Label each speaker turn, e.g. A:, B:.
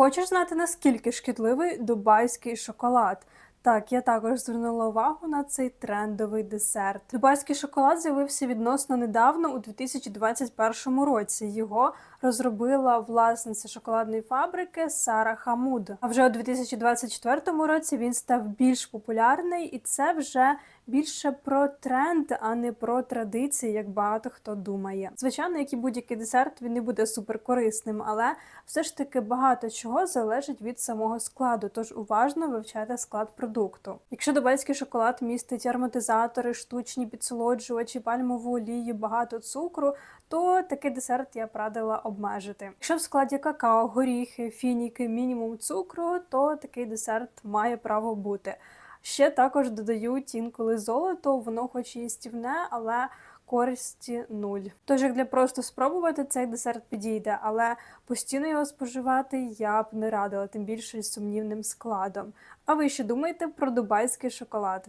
A: Хочеш знати, наскільки шкідливий дубайський шоколад? Так, я також звернула увагу на цей трендовий десерт. Дубайський шоколад з'явився відносно недавно у 2021 році. Його розробила власниця шоколадної фабрики Сара Хамуд. А вже у 2024 році він став більш популярний, і це вже більше про тренд, а не про традиції, як багато хто думає. Звичайно, як і будь-який десерт, він не буде суперкорисним, але все ж таки багато чого залежить від самого складу. Тож уважно вивчайте склад продукту. Якщо дубайський шоколад містить ароматизатори, штучні підсолоджувачі, пальмову олію, багато цукру, то такий десерт я б радила обмежити. Якщо в складі какао, горіхи, фініки, мінімум цукру, то такий десерт має право бути. Ще також додають інколи золото, воно хоч і стівне, але користі нуль. Тож як для просто спробувати цей десерт підійде, але постійно його споживати я б не радила, тим більше з сумнівним складом. А ви що думаєте про дубайський шоколад?